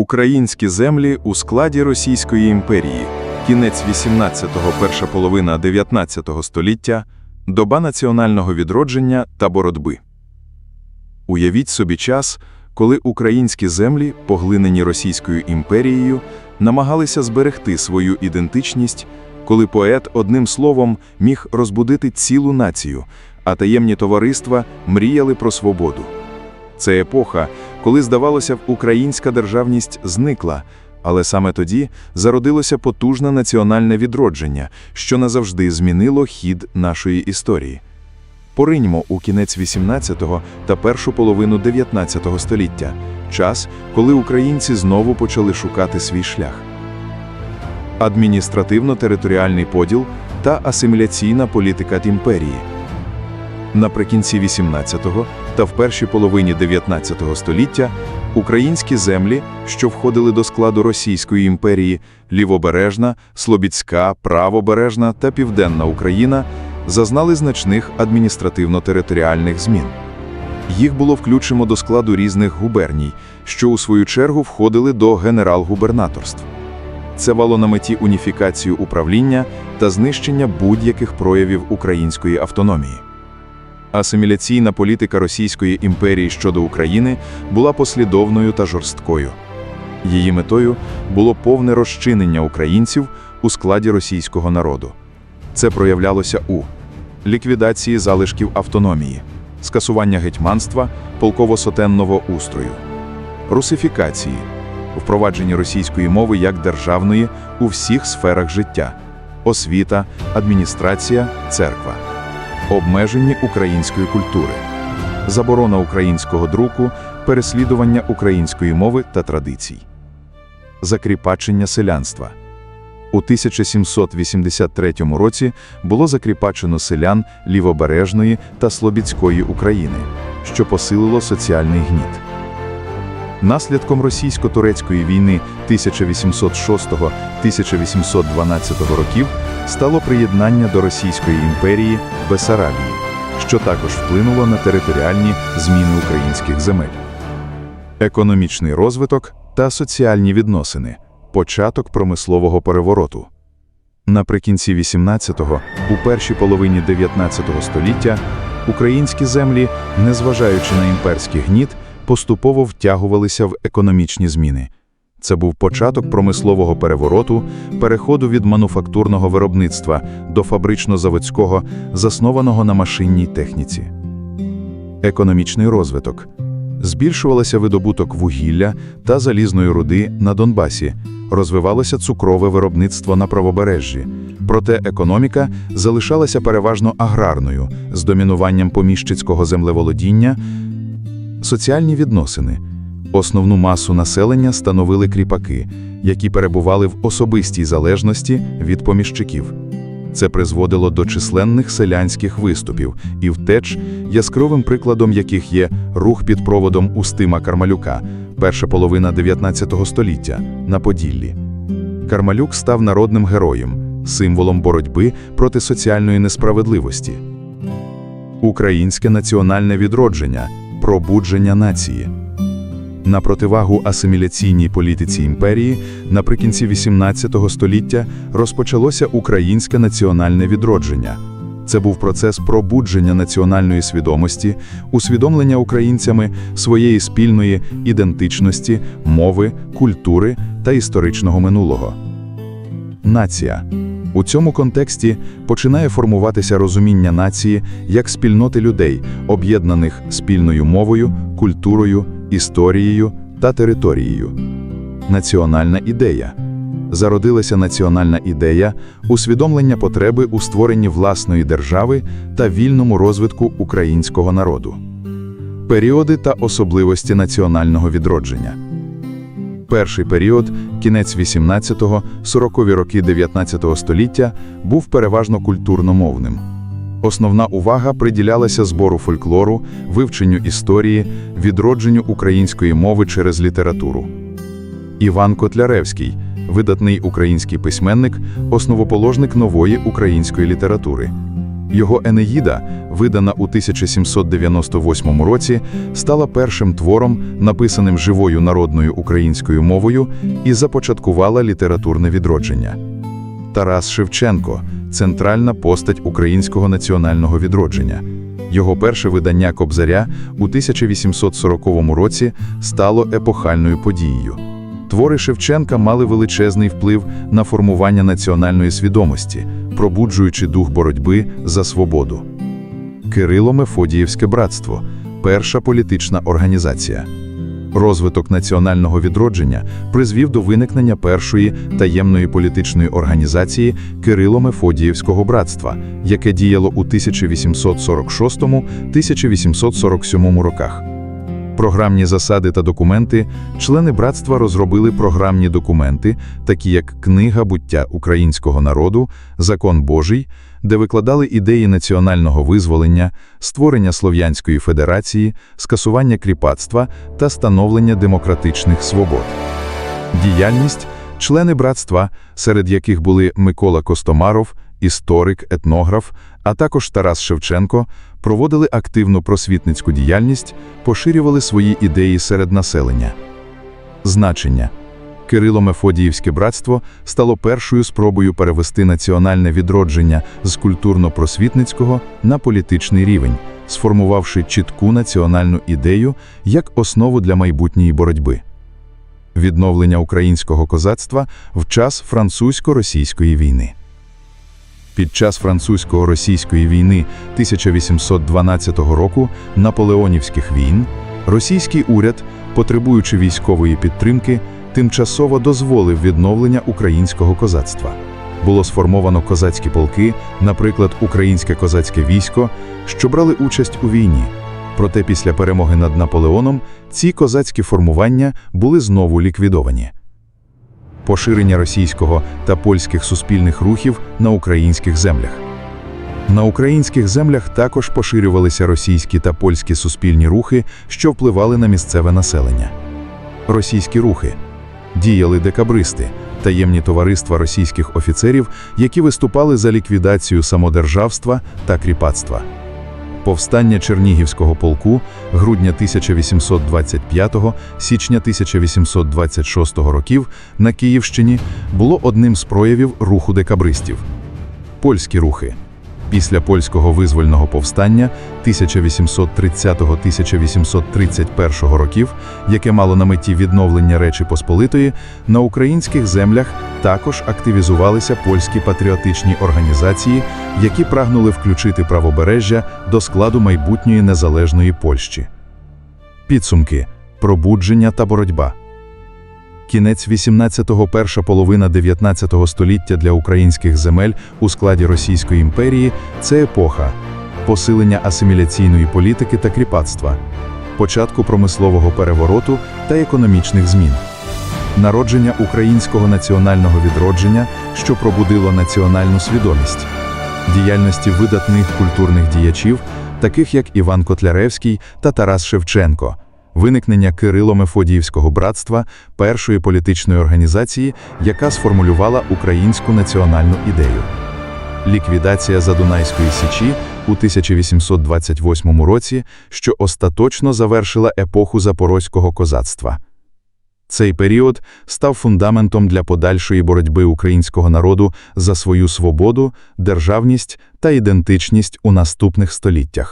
Українські землі у складі Російської імперії. Кінець 18-го, перша половина 19-го століття, доба національного відродження та боротьби. Уявіть собі час, коли українські землі, поглинені Російською імперією, намагалися зберегти свою ідентичність, коли поет одним словом міг розбудити цілу націю, а таємні товариства мріяли про свободу. Це епоха, коли, здавалося б, українська державність зникла, але саме тоді зародилося потужне національне відродження, що назавжди змінило хід нашої історії. Пориньмо у кінець 18-го та першу половину 19-го століття, час, коли українці знову почали шукати свій шлях. Адміністративно-територіальний поділ та асиміляційна політика імперії. Наприкінці 18-го та в першій половині 19 століття українські землі, що входили до складу Російської імперії, Лівобережна, Слобідська, Правобережна та Південна Україна, зазнали значних адміністративно-територіальних змін. Їх було включено до складу різних губерній, що у свою чергу входили до генерал-губернаторств. Це мало на меті уніфікацію управління та знищення будь-яких проявів української автономії. Асиміляційна політика Російської імперії щодо України була послідовною та жорсткою. Її метою було повне розчинення українців у складі російського народу. Це проявлялося у ліквідації залишків автономії, скасування гетьманства, полково-сотенного устрою, русифікації, впровадженні російської мови як державної у всіх сферах життя, освіта, адміністрація, церква обмеженні української культури, заборона українського друку, переслідування української мови та традицій, закріпачення селянства. У 1783 році було закріпачено селян Лівобережної та Слобідської України, що посилило соціальний гніт. Наслідком російсько-турецької війни 1806-1812 років стало приєднання до Російської імперії Бесарабії, що також вплинуло на територіальні зміни українських земель. Економічний розвиток та соціальні відносини початок промислового перевороту. Наприкінці 18-го, у першій половині 19 століття, українські землі, незважаючи на імперський гніт, поступово втягувалися в економічні зміни. Це був початок промислового перевороту, переходу від мануфактурного виробництва до фабрично-заводського, заснованого на машинній техніці. Економічний розвиток. Збільшувалося видобуток вугілля та залізної руди на Донбасі, розвивалося цукрове виробництво на правобережжі. Проте економіка залишалася переважно аграрною з домінуванням поміщицького землеволодіння, соціальні відносини. Основну масу населення становили кріпаки, які перебували в особистій залежності від поміщиків. Це призводило до численних селянських виступів і втеч, яскравим прикладом яких є рух під проводом Устима Кармалюка, перша половина 19 століття на Поділлі. Кармалюк став народним героєм, символом боротьби проти соціальної несправедливості. Українське національне відродження, пробудження нації. На противагу асиміляційній політиці імперії наприкінці XVIII століття розпочалося українське національне відродження. Це був процес пробудження національної свідомості, усвідомлення українцями своєї спільної ідентичності, мови, культури та історичного минулого. Нація у цьому контексті починає формуватися розуміння нації як спільноти людей, об'єднаних спільною мовою, культурою, історією та територією. Національна ідея. Зародилася національна ідея усвідомлення потреби у створенні власної держави та вільному розвитку українського народу. Періоди та особливості національного відродження. Перший період, кінець 18-го, 40-ві роки 19 століття, був переважно культурно-мовним. Основна увага приділялася збору фольклору, вивченню історії, відродженню української мови через літературу. Іван Котляревський, видатний український письменник, основоположник нової української літератури. Його Енеїда, видана у 1798 році, стала першим твором, написаним живою народною українською мовою, і започаткувала літературне відродження. Тарас Шевченко центральна постать українського національного відродження. Його перше видання Кобзаря у 1840 році стало епохальною подією. Твори Шевченка мали величезний вплив на формування національної свідомості, пробуджуючи дух боротьби за свободу. Кирило-Мефодіївське братство перша політична організація. Розвиток національного відродження призвів до виникнення першої таємної політичної організації Кирило-Мефодіївського братства, яке діяло у 1846-1847 роках. Програмні засади та документи члени братства розробили програмні документи, такі як Книга буття українського народу, Закон Божий, де викладали ідеї національного визволення, створення Слов'янської Федерації, скасування кріпацтва та становлення демократичних свобод. Діяльність члени братства, серед яких були Микола Костомаров, історик, етнограф, а також Тарас Шевченко, проводили активну просвітницьку діяльність, поширювали свої ідеї серед населення. Значення Кирило-Мефодіївське братство стало першою спробою перевести національне відродження з культурно-просвітницького на політичний рівень, сформувавши чітку національну ідею як основу для майбутньої боротьби. Відновлення українського козацтва в час французько-російської війни. Під час французько-російської війни 1812 року наполеонівських війн російський уряд, потребуючи військової підтримки, тимчасово дозволив відновлення українського козацтва. Було сформовано козацькі полки, наприклад, Українське козацьке військо, що брали участь у війні. Проте після перемоги над Наполеоном ці козацькі формування були знову ліквідовані поширення російського та польських суспільних рухів на українських землях. На українських землях також поширювалися російські та польські суспільні рухи, що впливали на місцеве населення. Російські рухи діяли декабристи, таємні товариства російських офіцерів, які виступали за ліквідацію самодержавства та кріпацтва. Повстання Чернігівського полку грудня 1825 січня 1826 років на Київщині було одним з проявів руху декабристів. Польські рухи Після польського визвольного повстання 1830-1831 років, яке мало на меті відновлення Речі Посполитої, на українських землях також активізувалися польські патріотичні організації, які прагнули включити правобережжя до складу майбутньої незалежної Польщі. Підсумки пробудження та боротьба. Кінець 18-го, перша половина 19-го століття для українських земель у складі Російської імперії це епоха посилення асиміляційної політики та кріпацтва, початку промислового перевороту та економічних змін, народження українського національного відродження, що пробудило національну свідомість, діяльності видатних культурних діячів, таких як Іван Котляревський та Тарас Шевченко виникнення Кирило-Мефодіївського братства, першої політичної організації, яка сформулювала українську національну ідею. Ліквідація Задунайської січі у 1828 році, що остаточно завершила епоху запорозького козацтва. Цей період став фундаментом для подальшої боротьби українського народу за свою свободу, державність та ідентичність у наступних століттях.